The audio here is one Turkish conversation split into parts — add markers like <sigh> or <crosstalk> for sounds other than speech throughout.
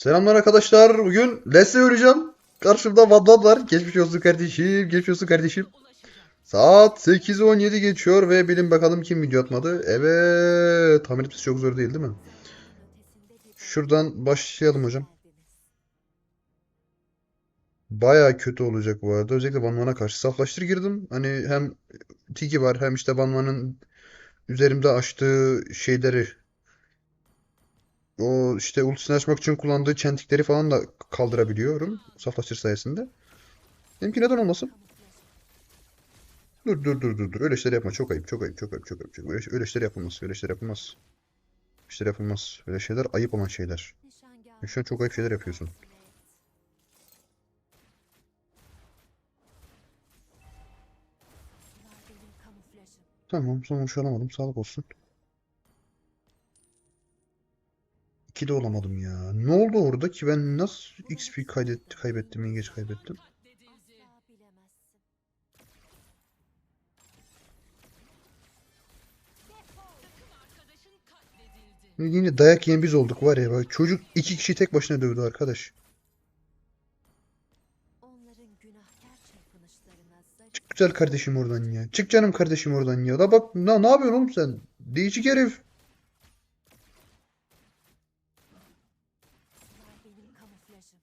Selamlar arkadaşlar. Bugün Leslie öleceğim. Karşımda Van var. Geçmiş olsun kardeşim. Geçmiş olsun kardeşim. Saat 8.17 geçiyor ve bilin bakalım kim video atmadı. Evet. Tahmin etmesi çok zor değil değil mi? Şuradan başlayalım hocam. Baya kötü olacak bu arada. Özellikle Van Van'a karşı saflaştır girdim. Hani hem Tiki var hem işte Van Van'ın üzerimde açtığı şeyleri o işte ultisini açmak için kullandığı çentikleri falan da kaldırabiliyorum. Saflaştır sayesinde. Benimki neden olmasın? Dur dur dur dur dur. Öyle işler yapma. Çok ayıp. Çok ayıp. Çok ayıp. Çok ayıp. Çok ayıp. Öyle, öyle işler yapılmaz. Öyle işler yapılmaz. İşler yapılmaz. Öyle şeyler ayıp olan şeyler. Şu an çok ayıp şeyler yapıyorsun. Tamam. Sonuç alamadım. Sağlık olsun. De olamadım ya. Ne oldu orada ki ben nasıl XP kaydet kaybettim, yengeç kaybettim? Yine dayak yiyen biz olduk var ya bak çocuk iki kişi tek başına dövdü arkadaş. Çık güzel kardeşim oradan ya. Çık canım kardeşim oradan ya. Da bak ne, ne yapıyorsun oğlum sen? Değişik herif. var benim kamuflajım.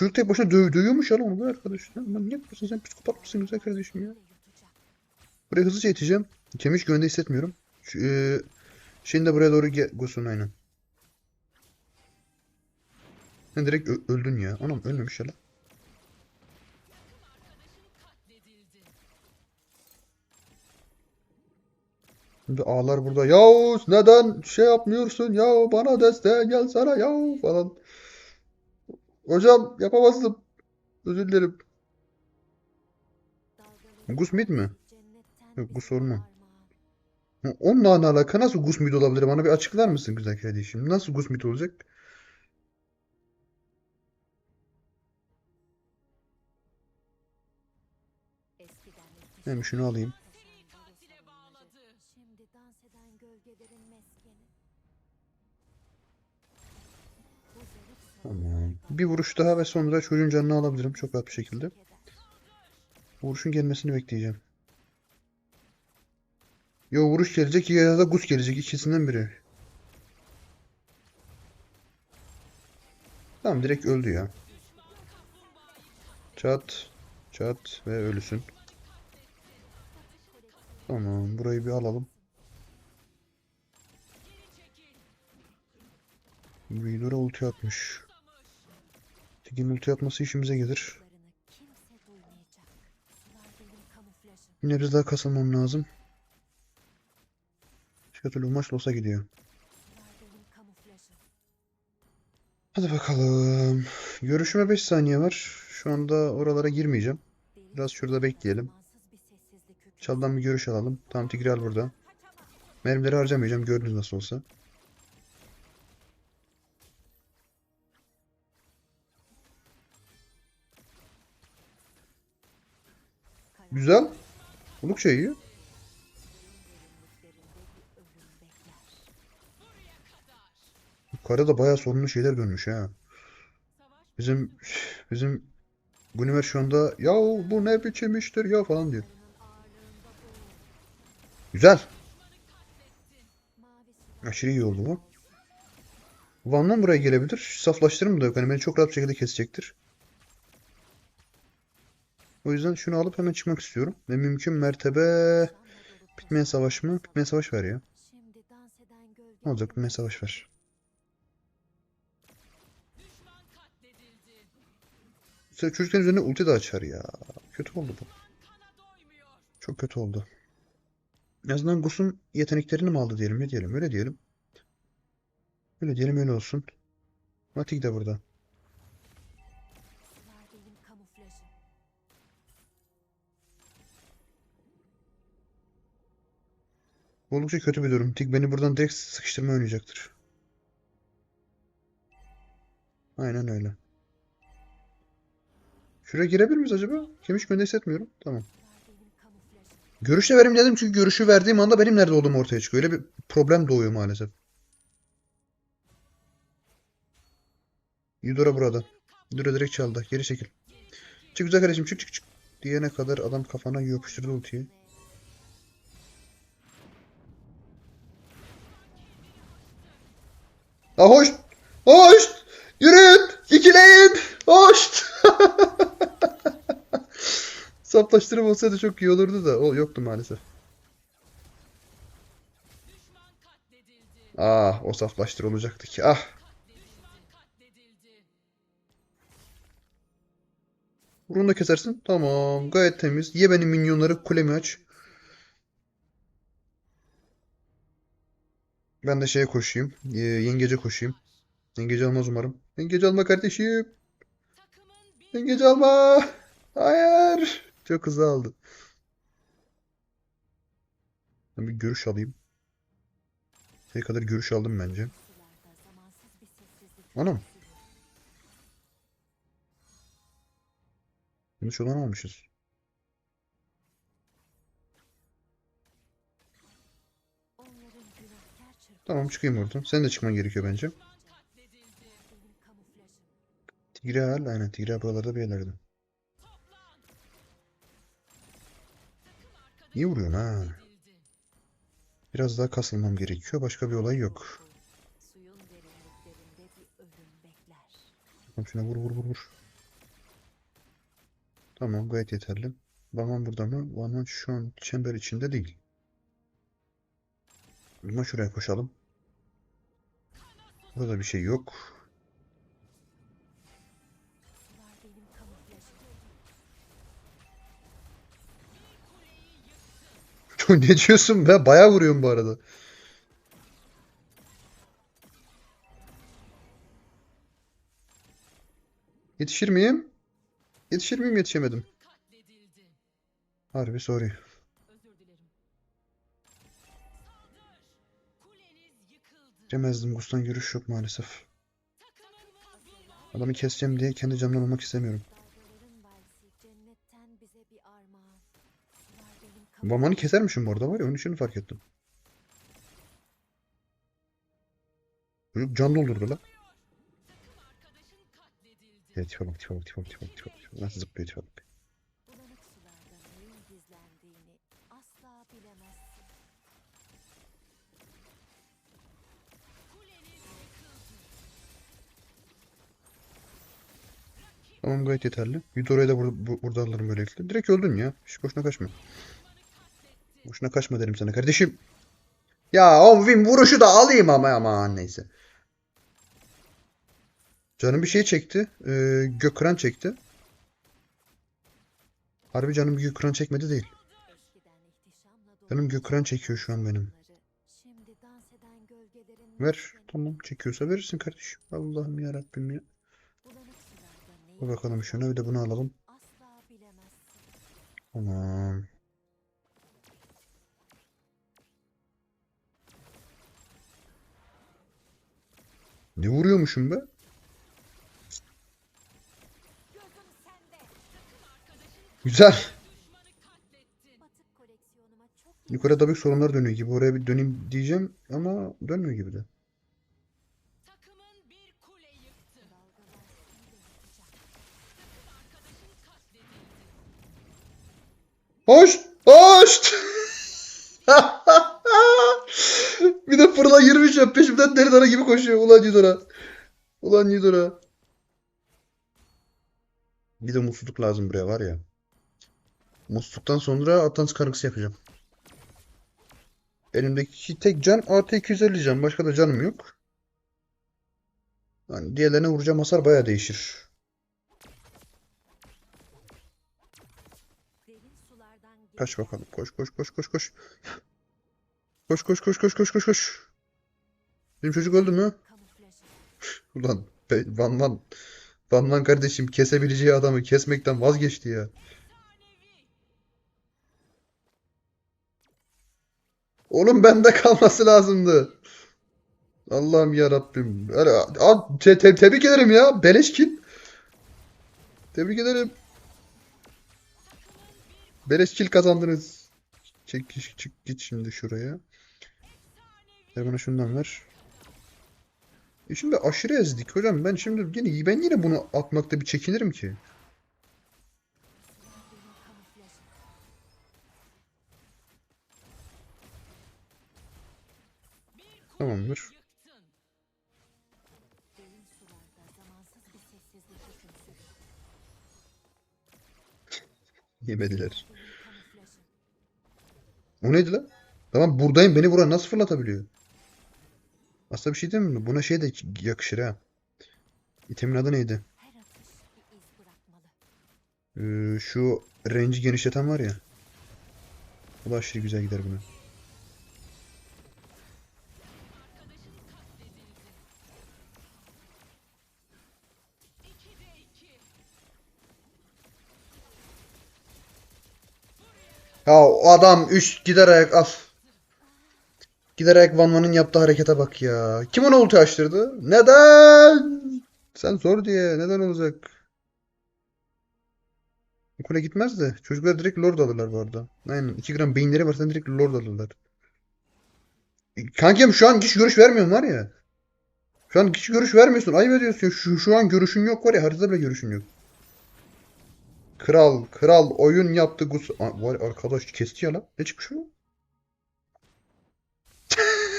Çocuk tek başına döv dövüyormuş ya lan onu be arkadaş. Lan manyak mısın sen psikopat mısın güzel kardeşim ya. Buraya hızlıca yeteceğim. Kemik güvende hissetmiyorum. Şu, e, şeyin de buraya doğru ge- Gusun aynen. Sen direkt öldün ya. Anam ölmemiş ya lan. Şimdi ağlar burada. Yahu neden şey yapmıyorsun? Yahu bana desteğe gelsene yahu falan. Hocam yapamazdım. Özür dilerim. Dalgalı Gus mid mi? Yok, Gus orman. Onunla ne alaka? Nasıl Gusmid olabilir? Bana bir açıklar mısın güzel kardeşim? Nasıl Gusmid olacak? Hem şunu alayım. Bir vuruş daha ve sonra çocuğun canını alabilirim çok rahat bir şekilde. Vuruşun gelmesini bekleyeceğim. Yo vuruş gelecek ya da Gus gelecek. ikisinden biri. Tamam direkt öldü ya. Çat. Çat ve ölüsün. Tamam burayı bir alalım. Vidor'a ulti atmış. Tekin ulti atması işimize gelir. Yine biraz daha kasılmam lazım. Başka türlü maç losa gidiyor. Hadi bakalım. Görüşüme 5 saniye var. Şu anda oralara girmeyeceğim. Biraz şurada bekleyelim. Çaldan bir görüş alalım. Tam Tigreal burada. Mermileri harcamayacağım. Gördünüz nasıl olsa. Güzel. Oldukça iyi. derinliklerinde bir ölüm bekler. Yukarıda da bayağı sorunlu şeyler dönmüş ha. Bizim bizim Gulliver şu anda ya bu ne biçim iştir ya falan diyor. Güzel. Aşırı iyi oldu bu. Van'dan buraya gelebilir. Saflaştırım da yok. Hani beni çok rahat bir şekilde kesecektir. O yüzden şunu alıp hemen çıkmak istiyorum. Ve mümkün mertebe dolu bitmeyen savaş mı? Bitmeyen savaş ver ya. Ne olacak? Bitmeyen savaş ver. Sen çocukların üzerine ulti de açar ya. Kötü oldu bu. Çok kötü oldu. En azından Gus'un yeteneklerini mi aldı diyelim. Ne diyelim? Öyle diyelim. Öyle diyelim öyle olsun. Matik de burada. Oldukça kötü bir durum. Tik beni buradan direkt sıkıştırma oynayacaktır. Aynen öyle. Şuraya girebilir miyiz acaba? Kemik gönde hissetmiyorum. Tamam. Görüşü vereyim dedim çünkü görüşü verdiğim anda benim nerede olduğum ortaya çıkıyor. Öyle bir problem doğuyor maalesef. Yudora burada. Yudora direkt çaldı. Geri çekil. Çık güzel kardeşim çık çık çık. Diyene kadar adam kafana yapıştırdı ultiyi. Ha hoş. Hoş. Yürüyün. İkileyin. Hoş. <laughs> Saplaştırım olsaydı çok iyi olurdu da. O yoktu maalesef. Ah o saflaştır olacaktı ki. Ah. Bunu da kesersin. Tamam. Gayet temiz. Ye benim minyonları. Kulemi aç. Ben de şeye koşayım. e, yengece koşayım. Yengece almaz umarım. Yengece alma kardeşim. Yengece alma. Hayır. Çok hızlı aldı. Ben bir görüş alayım. Şey kadar görüş aldım bence. Anam. Yanlış olan almışız. Tamam çıkayım oradan. Sen de çıkman gerekiyor bence. kamuflajım. Tigreal aynen Tigreal buralarda bir yerlerde. İyi vuruyorsun ha. Biraz daha kasılmam gerekiyor. Başka bir olay yok. Tamam şuna vur vur vur vur. Tamam gayet yeterli. Baman burada mı? Baman şu an çember içinde değil. Ama şuraya koşalım. Burada bir şey yok. <laughs> Ne diyorsun be? Bayağı vuruyorum bu arada. Yetişir miyim? Yetişir miyim? Yetişemedim. Harbi sorry. Yetişemezdim. Gustan görüş yok maalesef. Adamı keseceğim diye kendi canımdan olmak istemiyorum. Bamanı kesermişim bu arada var ya onun için fark ettim. Çocuk can doldurdu la. Bak tipe bak tipe bak tipe bak tipe bak. tipe bak. Nasıl zıplıyor tipe bak. Tamam gayet yeterli. Yudora'yı da burada, bu- burada alırım böylelikle. Direkt öldün ya. Hiç boşuna kaçma. Boşuna kaçma derim sana kardeşim. Ya o Wim vuruşu da alayım ama aman neyse. Canım bir şey çekti. Ee, Gökran çekti. Harbi canım bir Gökran çekmedi değil. Canım Gökran çekiyor şu an benim. Ver. Tamam çekiyorsa verirsin kardeşim. Allah'ım yarabbim ya. Dur bakalım şuna bir de bunu alalım. Tamam. Ne vuruyormuşum be? Güzel. Yukarıda bir sorunlar dönüyor gibi. Oraya bir döneyim diyeceğim ama dönmüyor gibi de. Hoş! Hoş! <laughs> bir de fırla girmiş ya peşimden deli dana gibi koşuyor. Ulan Yudora. Ulan Yudora. Bir de musluluk lazım buraya var ya. Musluktan sonra Atlantis kargısı yapacağım. Elimdeki tek can artı 250 can. Başka da canım yok. Yani diğerlerine vuracağım hasar baya değişir. Kaç bakalım. Koş koş koş koş koş. Koş koş koş koş koş koş koş. Benim çocuk öldü mü? Ulan be- Van Van. Van Van kardeşim kesebileceği adamı kesmekten vazgeçti ya. Oğlum bende kalması lazımdı. Allah'ım ya Rabbim. Al, te- te- tebrik ederim ya. Beleş. Tebrik ederim. Beleş kill kazandınız. Çek çık git şimdi şuraya. Ver bana şundan ver. E şimdi aşırı ezdik hocam. Ben şimdi yine ben yine bunu atmakta bir çekinirim ki. Tamamdır. Yıktın. O neydi lan? Tamam buradayım beni vuran nasıl fırlatabiliyor? Aslında bir şey değil mi? Buna şey de yakışır ha. İtemin adı neydi? Ee, şu range'i genişleten var ya. O da aşırı güzel gider buna. Ya o adam 3 giderek af. Giderek Van Van'ın yaptığı harekete bak ya. Kim ona ulti açtırdı? Neden? Sen sor diye. Neden olacak? Okula gitmez de. Çocuklar direkt lord alırlar bu arada. Aynen. 2 gram beyinleri varsa direkt lord alırlar. Kankim şu an kişi görüş vermiyorsun var ya. Şu an kişi görüş vermiyorsun. Ayıp ediyorsun. Şu, şu an görüşün yok var ya. Haritada bile görüşün yok. Kral, kral oyun yaptı Gus. Var arkadaş kesti ya lan. Ne çıkmış o? <laughs>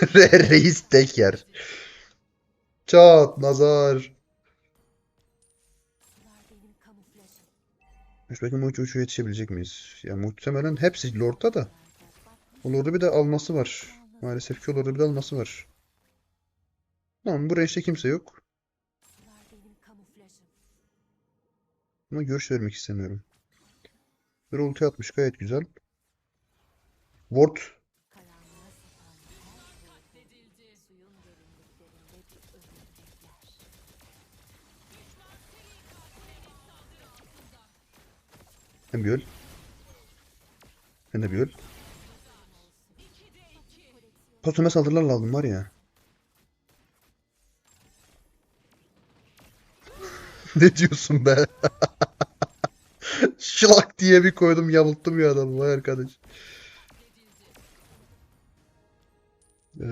Re- Reis tek yer. Çat, nazar. Sular benim kamuflajım. Biz bakayım uç uça yetişebilecek miyiz? Ya muhtemelen hepsi Lord'da da. O Lord'u bir de alması var. Maalesef ki o Lord'u bir de alması var. Tamam bu range'de kimse yok. Ama görüş vermek istemiyorum. Bir ulti atmış gayet güzel. Ward derinliklerinde bir öl. Sen de bir öl. Pasome saldırılarla aldım var ya. <laughs> Ne diyorsun be? <laughs> Şlak diye bir koydum yamulttum ya adamı vay arkadaş. Ee,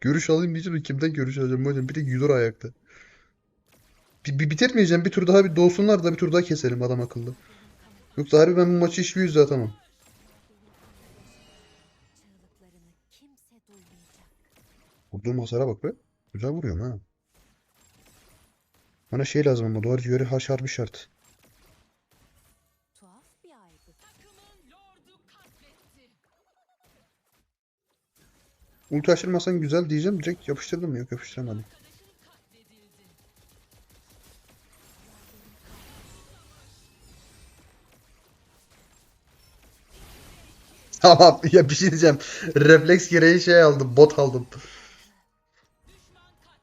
görüş alayım diyeceğim de kimden görüş alacağım hocam? Bir de Yudor ayakta. Bir, bir bitirmeyeceğim. Bir tur daha bir doğsunlar da bir tur daha keselim adam akıllı. Yoksa harbi ben bu maçı hiçbir yüzde atamam. Vurduğum hasara bak be. Güzel vuruyorum ha. Bana şey lazım ama duvar yöre haş harbi şart. Tuhaf bir katletti. Ulti açtırmasan güzel diyeceğim. Direkt yapıştırdım mı? Yok yapıştıramadım. <laughs> Tamam ya bir şey diyeceğim. Refleks gereği şey aldım. Bot aldım.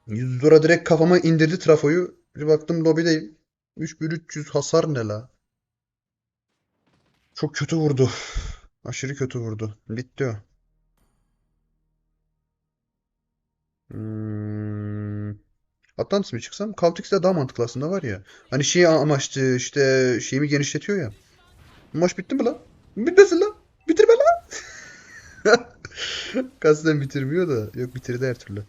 100 lira direkt kafama indirdi trafoyu. Bir baktım lobideyim. 3300 hasar ne la? Çok kötü vurdu. Aşırı kötü vurdu. Bitti o. Hmm. Atlantis mi çıksam? Kaltix'te daha mantıklı aslında var ya. Hani şey amaçlı işte şeyimi genişletiyor ya. Maç bitti mi lan? Bitmesin lan. Bitirme lan. <laughs> Kasten bitirmiyor da. Yok bitirdi her türlü.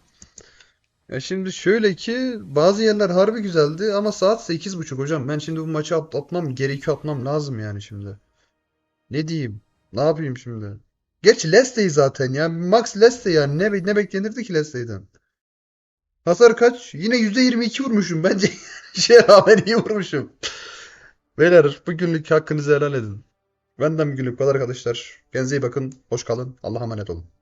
Ya şimdi şöyle ki bazı yerler harbi güzeldi ama saat 8.30 hocam. Ben şimdi bu maçı at gerekiyor atmam lazım yani şimdi. Ne diyeyim? Ne yapayım şimdi? Geç Lesley zaten ya. Max Lesley yani. Ne, ne beklenirdi ki Lesley'den? Hasar kaç? Yine %22 vurmuşum. Bence <laughs> şeye rağmen iyi vurmuşum. Beyler bugünlük hakkınızı helal edin. Benden bugünlük bu kadar arkadaşlar. Kendinize iyi bakın. Hoş kalın. Allah'a emanet olun.